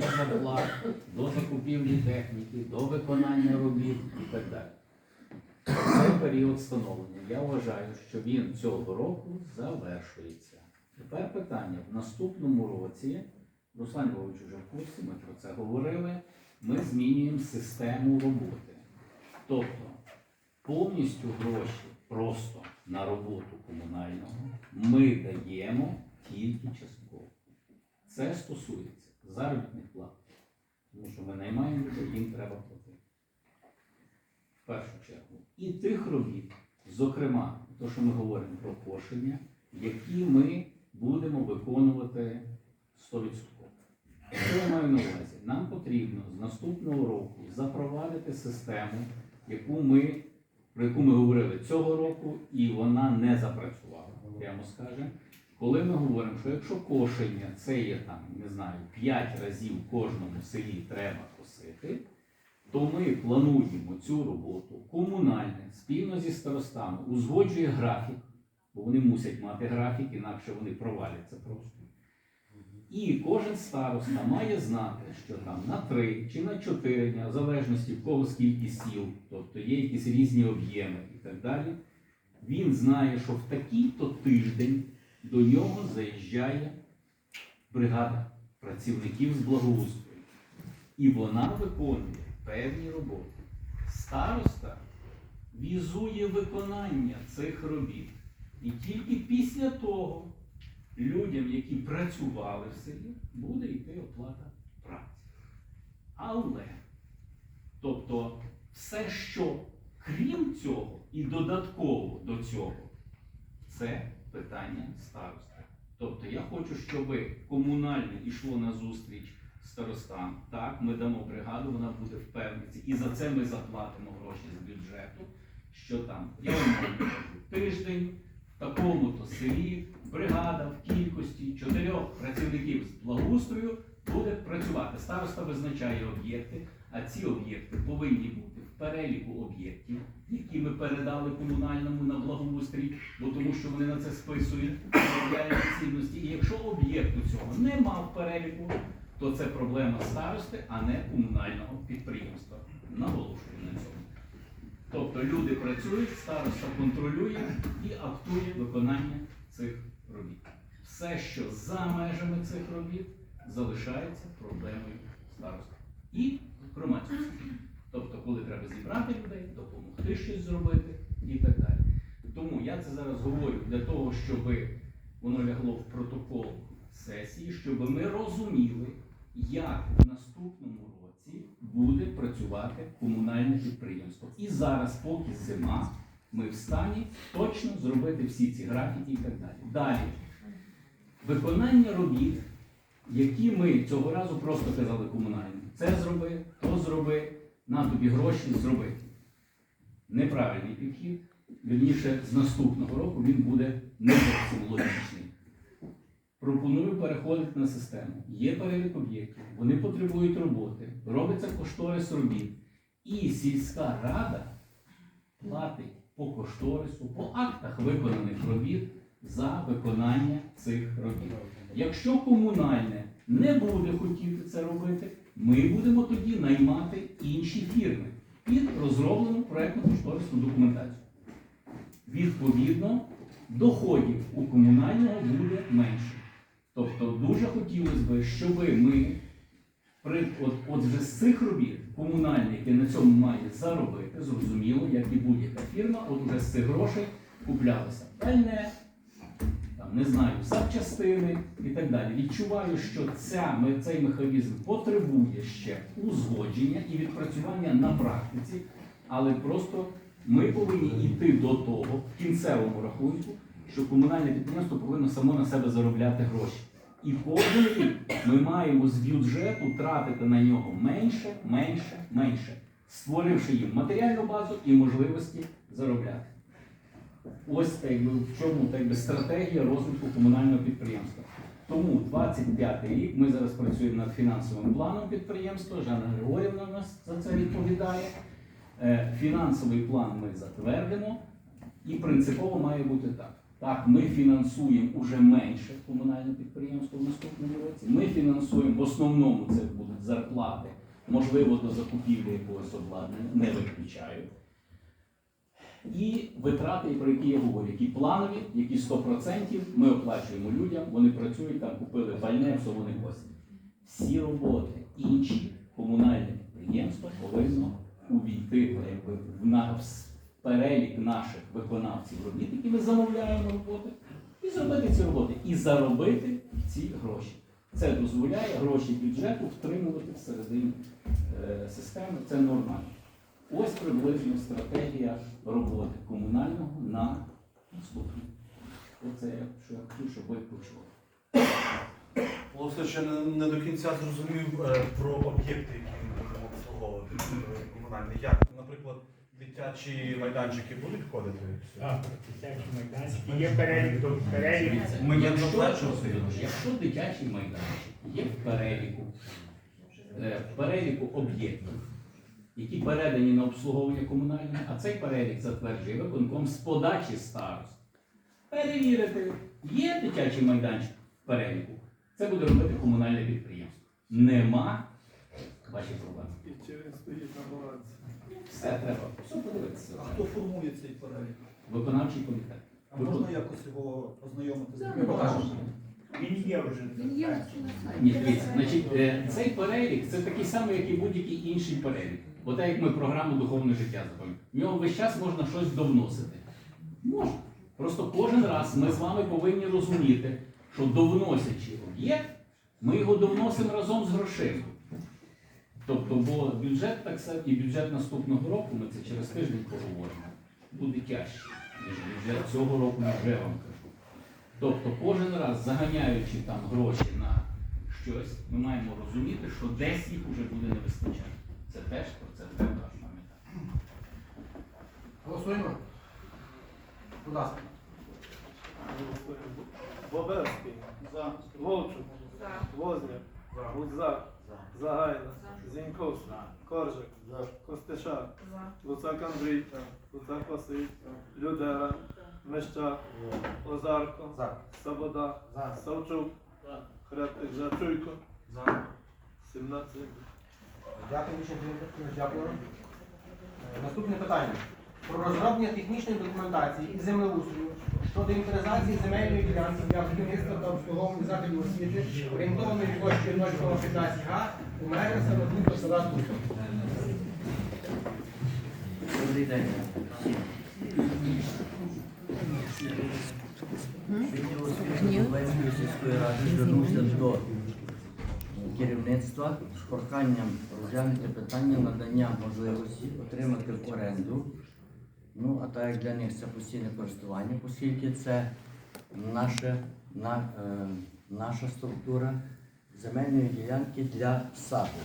зарплат, до закупівлі техніки, до виконання робіт і так далі. Цей період встановлення. Я вважаю, що він цього року завершується. Тепер питання: в наступному році, Руслан Львович вже в курсі, ми про це говорили. Ми змінюємо систему роботи. Тобто повністю гроші просто на роботу комунального ми даємо тільки частково. Це стосується заробітних плат. Тому що ми наймаємо людей, їм треба платити. В першу чергу. І тих робіт, зокрема, то, що ми говоримо про кошення, які ми будемо виконувати 100%. Що я маю на увазі? Нам потрібно з наступного року запровадити систему, яку ми, про яку ми говорили цього року, і вона не запрацювала, прямо скажемо. Коли ми говоримо, що якщо кошення це є там, не знаю, 5 разів в кожному селі треба косити, то ми плануємо цю роботу комунальне спільно зі старостами, узгоджує графік, бо вони мусять мати графік, інакше вони проваляться просто. І кожен староста має знати, що там на 3 чи на 4 дня, в залежності в кого скільки сіл, тобто є якісь різні об'єми і так далі. Він знає, що в такий-то тиждень до нього заїжджає бригада працівників з благоустрою. І вона виконує певні роботи. Староста візує виконання цих робіт. І тільки після того людям, які працювали в селі, буде йти оплата праці. Але, тобто, все, що крім цього і додатково до цього, це питання старости. Тобто я хочу, щоб комунальне йшло на зустріч старостам. Так, ми дамо бригаду, вона буде впевнитися. І за це ми заплатимо гроші з бюджету. Що там, я вам кажу, тиждень в такому-то селі бригада в кількості чотирьох працівників з благоустрою буде працювати. Староста визначає об'єкти, а ці об'єкти повинні бути в переліку об'єктів, які ми передали комунальному на благоустрій, бо тому що вони на це списують цінності. І якщо об'єкту цього нема в переліку, то це проблема старости, а не комунального підприємства. Наголошую на цьому. Тобто люди працюють, староста контролює і актує виконання цих робіт. Все, що за межами цих робіт, залишається проблемою староста. І громадськості. Тобто, коли треба зібрати людей, допомогти щось зробити і так далі. Тому я це зараз говорю для того, щоб воно лягло в протокол сесії, щоб ми розуміли, як в наступному році буде працювати комунальне підприємство. І зараз, поки зима, ми в стані точно зробити всі ці графіки і так далі. Далі. Виконання робіт, які ми цього разу просто казали комунальним. Це зроби, то зроби, на тобі гроші зроби. Неправильний підхід. Вірніше, з наступного року він буде не логічний. Пропоную переходити на систему. Є перелік об'єктів, вони потребують роботи, робиться кошторис робіт. І сільська рада платить по кошторису, по актах виконаних робіт за виконання цих робіт. Якщо комунальне не буде хотіти це робити, ми будемо тоді наймати інші фірми під розроблену проєктну кошторисну документацію. Відповідно, доходів у комунального буде менше. Тобто дуже хотілося б, щоб ми при, от, от вже з цих робіт комунальний, який на цьому має заробити, зрозуміло, як і будь-яка фірма, от вже з цих грошей куплялося пальне, там, не знаю, запчастини і так далі. Відчуваю, що ця, цей механізм потребує ще узгодження і відпрацювання на практиці, але просто ми повинні йти до того в кінцевому рахунку, що комунальне підприємство повинно само на себе заробляти гроші. І кожен рік ми маємо з бюджету тратити на нього менше, менше, менше, створивши їм матеріальну базу і можливості заробляти. Ось так в чому так би, стратегія розвитку комунального підприємства. Тому 25 рік ми зараз працюємо над фінансовим планом підприємства. Жанна Григорівна нас за це відповідає. Е, Фінансовий план ми затвердимо, і принципово має бути так. Так, ми фінансуємо уже менше комунальне підприємство в наступному році. Ми фінансуємо в основному це будуть зарплати, можливо, до закупівлі якогось обладнання, не виключаю. І витрати, про які я говорю, які планові, які 100%, ми оплачуємо людям, вони працюють, там купили пальне, все вони возять. Всі роботи, інші комунальні підприємства повинно увійти якби, в на- в перелік наших виконавців робіт, які ми замовляємо роботи, і зробити ці роботи, і заробити ці гроші. Це дозволяє гроші бюджету втримувати всередині е, системи. Це нормально. Ось приблизно стратегія роботи комунального на наступний. Оце я що я хотів, щоб ви почули. Власне, ще не, не до кінця зрозумів е, про об'єкти, які ми будемо обслуговувати е, комунальні. Як, наприклад, дитячі майданчики будуть входити? Так, дитячі майданчики. Є перелік, то перелік. Дивіться, Ми не якщо, заплачували. якщо дитячий майданчик є в переліку, е, в переліку об'єктів, які передані на обслуговування комунальне, а цей перелік затверджує виконком з подачі старост. Перевірити, є дитячий майданчик в переліку. Це буде робити комунальне підприємство. Нема ваші проблеми. І чи він стоїть на балансі? Все треба, все подивитися. А хто формує цей перелік? Виконавчий комітет. А можна якось його ознайомити з ним? покажемо. Він є вже. Він є. Ні, значить, е, цей перелік це такий самий, як і будь-який інший перелік. Бо так як ми програму духовне життя запам'ятаємо. В нього весь час можна щось довносити. Можна. Просто кожен раз ми з вами повинні розуміти, що довносячи об'єкт, ми його довносимо разом з грошима. Тобто, бо бюджет так само, і бюджет наступного року, ми це через тиждень поговоримо, буде тяжче, ніж бюджет цього року, я вже вам кажу. Тобто кожен раз заганяючи там гроші на щось, ми маємо розуміти, що десь їх вже буде не вистачати. Це теж про це треба пам'ятати. Голосуємо. Будь ласка. Боберський, За. Вовчук, Возняк, Гудзак, Загайна, Зіньковський, Коржик, Костишак, Луцак Андрій, Луцак Василь, Людера, Мещак, Озарко, За. Сабода, За. Савчук, Хребтик Жачуйко, За. 17. Дякую. Дякую. Е, Наступне питання. Про розроблення технічної документації і землеустрою щодо інвентаризації земельної ділянки для будівництва та обслуговування закладів освіти, орієнтованої площею 0,15 га у межах самотнутого села Тусов. Добрий день. Луганської сільської ради звернувся до керівництва з проханням розглянути питання надання можливості отримати в оренду. Ну, а так як для них це постійне користування, оскільки це наша, на, е, наша структура земельної ділянки для саду.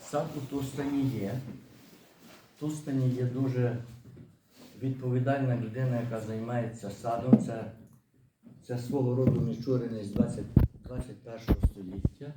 Сад у Тустані є. Тустані є дуже відповідальна людина, яка займається садом. Це, це свого роду мічурений з 20, 21 століття.